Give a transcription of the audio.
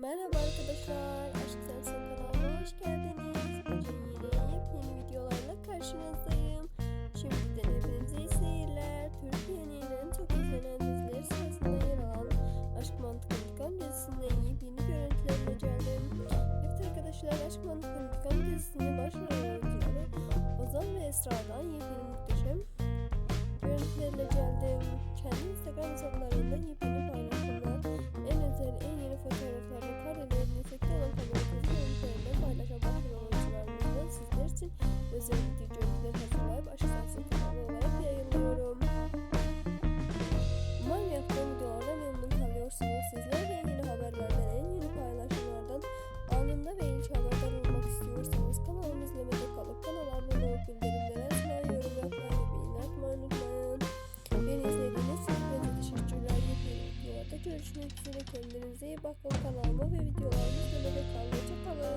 Merhaba arkadaşlar, Aşk Sensin kanalıma hoş geldiniz. Bugün yine yepyeni videolarla karşınızdayım. Şimdiden hepinize iyi seyirler. Türkiye'nin en çok izlenen dizileri sırasında yer alan Aşk Mantık İntikam dizisinden yepyeni görüntülerle geldim. Evet arkadaşlar, Aşk Mantık İntikam dizisinin başrol oyuncuları Ozan ve Esra'dan yepyeni muhteşem görüşmek üzere kendinize iyi bakın kanalıma ve videolarımızda da kalın.